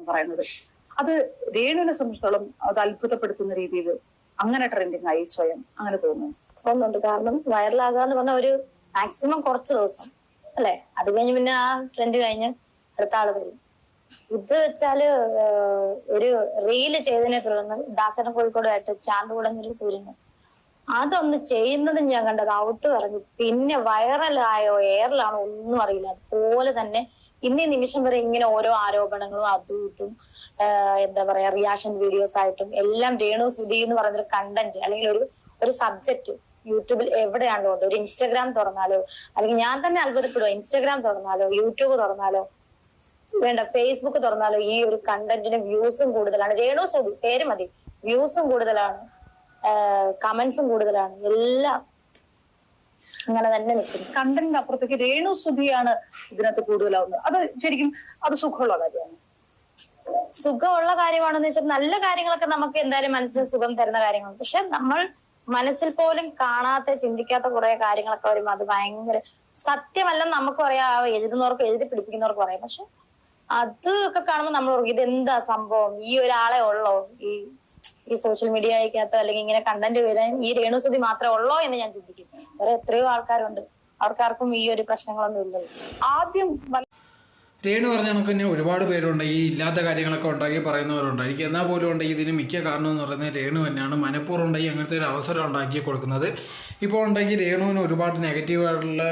എന്ന് പറയുന്നത്. അത് രേണുവിനെ സംബന്ധിച്ചിടത്തോളം അത് അത്ഭുതപ്പെടുത്തുന്ന രീതിയിൽ അങ്ങനെ ട്രെൻഡിങ് ആയി സ്വയം അങ്ങനെ തോന്നുന്നു. തോന്നുന്നുണ്ട്. കാരണം വൈറലാകാന്ന് പറഞ്ഞ ഒരു മാക്സിമം കുറച്ച് ദിവസം അല്ലെ? അത് കഴിഞ്ഞ് പിന്നെ ആ ട്രെൻഡ് കഴിഞ്ഞ് അടുത്ത ആൾ വരും. ഇത് വെച്ചാൽ ഒരു റീൽ ചെയ്തതിനെ തുടർന്ന് ദാസന കോഴിക്കോടുമായിട്ട് ചാന്തുകുടഞ്ഞൊരു സൂര്യന് അതൊന്ന് ചെയ്യുന്നത് ഞാൻ കണ്ടത് ഔട്ട് പറഞ്ഞു പിന്നെ വൈറലായോ എയറിലാണോ ഒന്നും അറിയില്ല. അതുപോലെ തന്നെ ഇന്നീ നിമിഷം വരെ ഇങ്ങനെ ഓരോ ആരോപണങ്ങളും അതും ഇതും എന്താ പറയാ റിയാക്ഷൻ വീഡിയോസ് ആയിട്ടും എല്ലാം രേണു സുധി എന്ന് പറയുന്നൊരു കണ്ടന്റ് അല്ലെങ്കിൽ ഒരു ഒരു സബ്ജക്റ്റ് യൂട്യൂബിൽ എവിടെയാണോ ഉണ്ട് ഒരു ഇൻസ്റ്റാഗ്രാം തുറന്നാലോ? അല്ലെങ്കിൽ ഞാൻ തന്നെ അത്ഭുതപ്പെടുക ഇൻസ്റ്റാഗ്രാം തുറന്നാലോ? യൂട്യൂബ് തുറന്നാലോ? വേണ്ട ഫേസ്ബുക്ക് തുറന്നാലോ? ഈ ഒരു കണ്ടന്റിന് വ്യൂസും കൂടുതലാണ്. രേണു സുധി പേര് മതി. വ്യൂസും കൂടുതലാണ്. കമന്റ്സും കൂടുതലാണ്. എല്ലാം അങ്ങനെ തന്നെ നിൽക്കുന്നു. കണ്ടന്റ് അപ്പുറത്തേക്ക് രേണു സുധിയാണ് ഇതിനകത്ത് കൂടുതലാവുന്നത്. അത് ശരിക്കും അത് സുഖമുള്ള കാര്യമാണ്. സുഖമുള്ള കാര്യമാണെന്ന് വെച്ചാൽ നല്ല കാര്യങ്ങളൊക്കെ നമുക്ക് എന്തായാലും മനസ്സിന് സുഖം തരുന്ന കാര്യങ്ങൾ പക്ഷെ നമ്മൾ മനസ്സിൽ പോലും കാണാത്ത ചിന്തിക്കാത്ത കുറെ കാര്യങ്ങളൊക്കെ വരുമ്പോൾ അത് ഭയങ്കര സത്യമല്ലെന്ന് നമുക്ക് പറയാം. എഴുതുന്നവർക്ക് എഴുതി പിടിപ്പിക്കുന്നവർക്ക് പറയാം. പക്ഷെ അത് ഒക്കെ കാണുമ്പോൾ നമ്മൾ ഇതെന്താ സംഭവം? ഈ ഒരാളെ ഉള്ളോ? ഈ ഈ സോഷ്യൽ മീഡിയക്കകത്ത് അല്ലെങ്കിൽ ഇങ്ങനെ കണ്ടന്റ് വരാൻ ഈ രേണുസുതി മാത്രമേ ഉള്ളോ എന്ന് ഞാൻ ചിന്തിക്കും വേറെ എത്രയോ ആൾക്കാരുണ്ട്. അവർക്കാർക്കും ഈ ഒരു പ്രശ്നങ്ങളൊന്നും ഇല്ല ആദ്യം രേണു പറഞ്ഞ കണക്ക് തന്നെ ഒരുപാട് പേരുണ്ട്. ഈ ഇല്ലാത്ത കാര്യങ്ങളൊക്കെ ഉണ്ടാക്കി പറയുന്നവരുണ്ട്. എനിക്ക് എന്നാൽ പോലും ഉണ്ടെങ്കിൽ ഇതിന് മിക്ക കാരണം എന്ന് പറയുന്നത് രേണു തന്നെയാണ്. മനഃപൂർവം ഉണ്ടെങ്കിൽ അങ്ങനത്തെ ഒരു അവസരം ഉണ്ടാക്കി കൊടുക്കുന്നത്. ഇപ്പോൾ ഉണ്ടെങ്കിൽ രേണുവിന് ഒരുപാട് നെഗറ്റീവായിട്ടുള്ള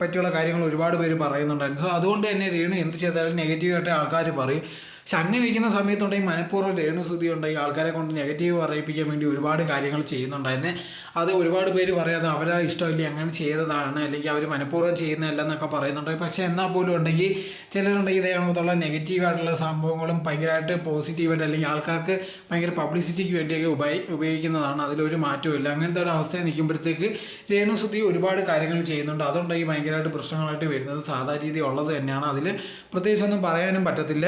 പറ്റിയുള്ള കാര്യങ്ങൾ ഒരുപാട് പേര് പറയുന്നുണ്ടായിരുന്നു. സോ അതുകൊണ്ട് തന്നെ രേണു എന്ത് ചെയ്താലും നെഗറ്റീവായിട്ട് ആൾക്കാർ പറയും. പക്ഷെ അങ്ങനെ ഇരിക്കുന്ന സമയത്തുണ്ടെങ്കിൽ മനഃപൂർവം രേണു സ്തുതി ഉണ്ടെങ്കിൽ ആൾക്കാരെ കൊണ്ട് നെഗറ്റീവ് പറയിപ്പിക്കാൻ വേണ്ടി ഒരുപാട് കാര്യങ്ങൾ ചെയ്യുന്നുണ്ടായിരുന്നു. അത് ഒരുപാട് പേര് പറയാതെ അവരാ ഇഷ്ടമില്ല? അങ്ങനെ ചെയ്തതാണ്. അല്ലെങ്കിൽ അവർ മനഃപൂർവം ചെയ്യുന്നതല്ല എന്നൊക്കെ പറയുന്നുണ്ട് പക്ഷേ എന്നാൽ പോലും ഉണ്ടെങ്കിൽ ചിലരുണ്ടെങ്കിൽ ഇതേ കണക്കത്തുള്ള നെഗറ്റീവായിട്ടുള്ള സംഭവങ്ങളും ഭയങ്കരമായിട്ട് പോസിറ്റീവായിട്ട് അല്ലെങ്കിൽ ആൾക്കാർക്ക് ഭയങ്കര പബ്ലിസിറ്റിക്ക് വേണ്ടിയൊക്കെ ഉപയോഗി ഉപയോഗിക്കുന്നതാണ്. അതിലൊരു മാറ്റവും ഇല്ല അങ്ങനത്തെ ഒരു അവസ്ഥയിൽ നിൽക്കുമ്പോഴത്തേക്ക് രേണു സ്തുതി ഒരുപാട് കാര്യങ്ങൾ ചെയ്യുന്നുണ്ട്. അതുണ്ടെങ്കിൽ ഭയങ്കരമായിട്ട് പ്രശ്നങ്ങളായിട്ട് വരുന്നത് സാധാ രീതി ഉള്ളത് തന്നെയാണ്. അതിൽ പ്രത്യേകിച്ചൊന്നും പറയാനും പറ്റത്തില്ല.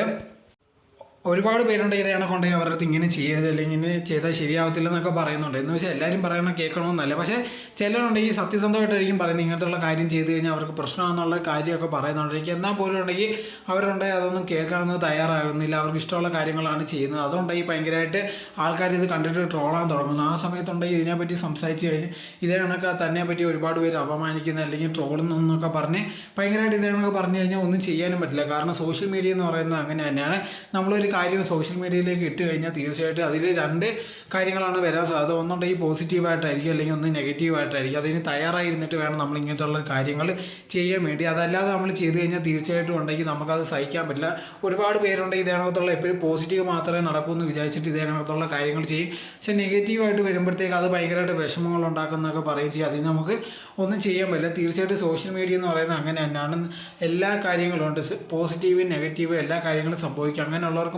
ഒരുപാട് പേരുണ്ട് ഇതേ കണക്കുണ്ടെങ്കിൽ അവരുടെ അടുത്ത് ഇങ്ങനെ ചെയ്യരുത് അല്ലെങ്കിൽ ഇങ്ങനെ ചെയ്താൽ ശരിയാവത്തില്ല എന്നൊക്കെ പറയുന്നുണ്ട്. എന്ന് വെച്ചാൽ എല്ലാവരും പറയണ കേൾക്കണമെന്നല്ല. പക്ഷേ ചിലരുണ്ടെങ്കിൽ സത്യസന്ധമായിട്ടായിരിക്കും പറയുന്നത് ഇങ്ങനത്തുള്ള കാര്യം ചെയ്തു കഴിഞ്ഞാൽ അവർക്ക് പ്രശ്നമാണെന്നുള്ള കാര്യമൊക്കെ പറയുന്നുണ്ടായിരിക്കും. എന്നാൽ പോലും ഉണ്ടെങ്കിൽ അവരുണ്ടെങ്കിൽ അതൊന്നും കേൾക്കാനൊന്നും തയ്യാറാകുന്നില്ല. അവർക്ക് ഇഷ്ടമുള്ള കാര്യങ്ങളാണ് ചെയ്യുന്നത്. അതുകൊണ്ടെങ്കിൽ ഭയങ്കരമായിട്ട് ആൾക്കാർ ഇത് കണ്ടിട്ട് ട്രോളാൻ തുടങ്ങുന്നു. ആ സമയത്തുണ്ടെങ്കിൽ ഇതിനെപ്പറ്റി സംസാരിച്ച് കഴിഞ്ഞ് ഇതേ കണക്ക് തന്നെ പറ്റി ഒരുപാട് പേര് അപമാനിക്കുന്ന അല്ലെങ്കിൽ ട്രോളുന്നു എന്നൊക്കെ പറഞ്ഞ് ഭയങ്കരമായിട്ട് ഇതേ കണക്ക് പറഞ്ഞു കഴിഞ്ഞാൽ ഒന്നും ചെയ്യാനും പറ്റില്ല. കാരണം സോഷ്യൽ മീഡിയ എന്ന് പറയുന്നത് അങ്ങനെ തന്നെയാണ്. നമ്മളൊരു കാര്യം സോഷ്യൽ മീഡിയയിലേക്ക് ഇട്ട് കഴിഞ്ഞാൽ തീർച്ചയായിട്ടും അതിൽ രണ്ട് കാര്യങ്ങളാണ് വരാൻ സാധ്യത. ഒന്നുണ്ടെങ്കിൽ പോസിറ്റീവായിട്ടായിരിക്കും അല്ലെങ്കിൽ ഒന്ന് നെഗറ്റീവായിട്ടായിരിക്കും അതിന് തയ്യാറായിരുന്നിട്ട് വേണം നമ്മൾ ഇങ്ങനത്തുള്ള കാര്യങ്ങൾ ചെയ്യാൻ വേണ്ടി. അതല്ലാതെ നമ്മൾ ചെയ്ത് കഴിഞ്ഞാൽ തീർച്ചയായിട്ടും ഉണ്ടെങ്കിൽ നമുക്കത് സഹിക്കാൻ പറ്റില്ല. ഒരുപാട് പേരുണ്ടെങ്കിൽ ഇതിനകത്തുള്ള എപ്പോഴും പോസിറ്റീവ് മാത്രമേ നടക്കൂ എന്ന് വിചാരിച്ചിട്ട് ഇതിനകത്തുള്ള കാര്യങ്ങൾ ചെയ്യും. പക്ഷെ നെഗറ്റീവായിട്ട് വരുമ്പോഴത്തേക്ക് അത് ഭയങ്കരമായിട്ട് വിഷമങ്ങൾ ഉണ്ടാക്കുന്നൊക്കെ പറയും ചെയ്യും. അതിന് നമുക്ക് ഒന്നും ചെയ്യാൻ പറ്റില്ല. തീർച്ചയായിട്ടും സോഷ്യൽ മീഡിയ എന്ന് പറയുന്നത് അങ്ങനെ തന്നെയാണ്. എല്ലാ കാര്യങ്ങളും ഉണ്ട്. പോസിറ്റീവും നെഗറ്റീവും എല്ലാ കാര്യങ്ങളും സംഭവിക്കും. അങ്ങനെയുള്ളവർക്ക്